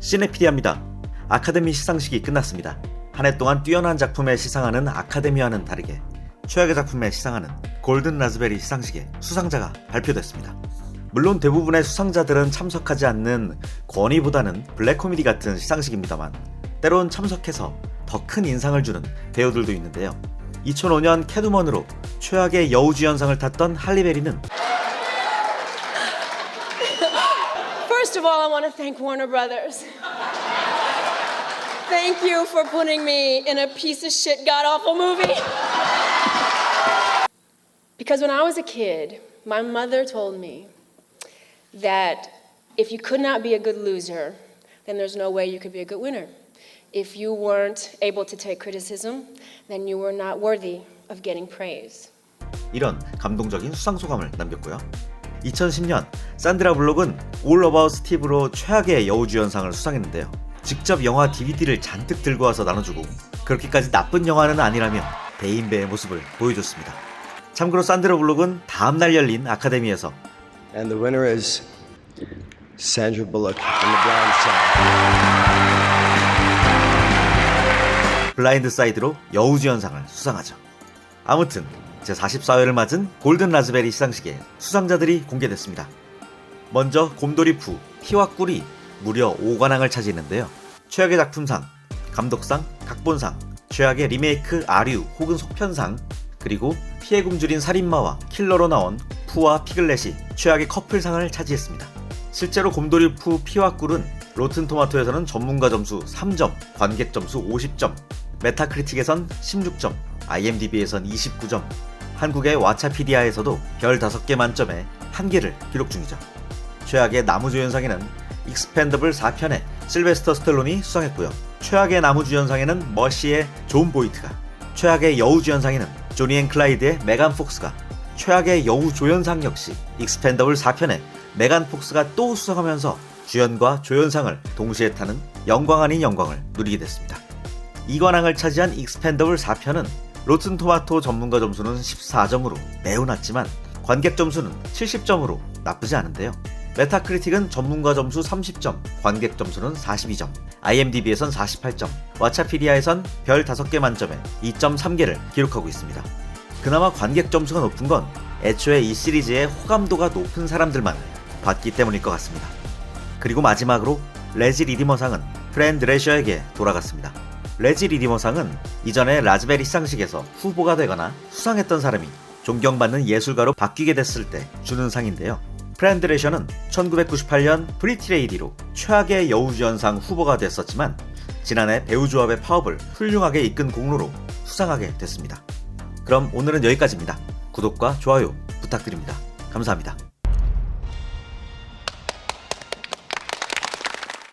시네피디아입니다. 아카데미 시상식이 끝났습니다. 한 해 동안 뛰어난 작품에 시상하는 아카데미와는 다르게 최악의 작품에 시상하는 골든 라즈베리 시상식에 수상자가 발표됐습니다. 물론 대부분의 수상자들은 참석하지 않는 권위보다는 블랙 코미디 같은 시상식입니다만 때론 참석해서 더 큰 인상을 주는 배우들도 있는데요. 2005년 캐두먼으로 최악의 여우주연상을 탔던 할리베리는 First of all, I want to thank Warner Brothers. Thank you for putting me in a piece of shit, god awful movie. Because when I was a kid, my mother told me that if you could not be a good loser, then there's no way you could be a good winner. If you weren't able to take criticism, then you were not worthy of getting praise. 이런 감동적인 수상 소감을 남겼고요. 2010년 산드라 블록은 올 어바웃 스티브로 최악의 여우주연상을 수상했는데요. 직접 영화 DVD를 잔뜩 들고 와서 나눠주고 그렇게까지 나쁜 영화는 아니라며 대인배의 모습을 보여줬습니다. 참고로 산드라 블록은 다음 날 열린 아카데미에서 And the winner is Sandra Bullock in The Blind Side. 블라인드 사이드로 여우주연상을 수상하죠. 아무튼 제 44회를 맞은 골든 라즈베리 시상식에 수상자들이 공개됐습니다. 먼저 곰돌이푸 피와 꿀이 무려 5관왕을 차지했는데요. 최악의 작품상, 감독상, 각본상, 최악의 리메이크 아류 혹은 속편상, 그리고 피해 굶주린 살인마와 킬러로 나온 푸와 피글렛이 최악의 커플상을 차지했습니다. 실제로 곰돌이 푸 피와 꿀은 로튼 토마토에서는 전문가 점수 3점, 관객 점수 50점, 메타크리틱에선 16점, IMDb에선 29점, 한국의 왓챠피디아에서도 별 5개 만점에 1개를 기록 중이죠. 최악의 나무주연상에는 익스펜더블 4편의 실베스터 스텔론이 수상했고요. 최악의 나무주연상에는 머시의 존 보이트가, 최악의 여우주연상에는 조니 앤 클라이드의 메간 폭스가, 최악의 여우조연상 역시 익스펜더블 4편의 메간 폭스가 또 수상하면서 주연과 조연상을 동시에 타는 영광 아닌 영광을 누리게 됐습니다. 이관왕을 차지한 익스펜더블 4편은 로튼 토마토 전문가 점수는 14점으로 매우 낮지만 관객 점수는 70점으로 나쁘지 않은데요. 메타크리틱은 전문가 점수 30점, 관객 점수는 42점, IMDb에선 48점, 왓챠피디아에선 별 5개 만점에 2.3개를 기록하고 있습니다. 그나마 관객 점수가 높은 건 애초에 이 시리즈의 호감도가 높은 사람들만 봤기 때문일 것 같습니다. 그리고 마지막으로 레지 리디머상은 프렌 드 레셔에게 돌아갔습니다. 레지 리디머상은 이전에 라즈베리 시상식에서 후보가 되거나 수상했던 사람이 존경받는 예술가로 바뀌게 됐을 때 주는 상인데요. 프렌 드레셔는 1998년 프리티레이디로 최악의 여우주연상 후보가 됐었지만 지난해 배우 조합의 파업을 훌륭하게 이끈 공로로 수상하게 됐습니다. 그럼 오늘은 여기까지입니다. 구독과 좋아요 부탁드립니다. 감사합니다.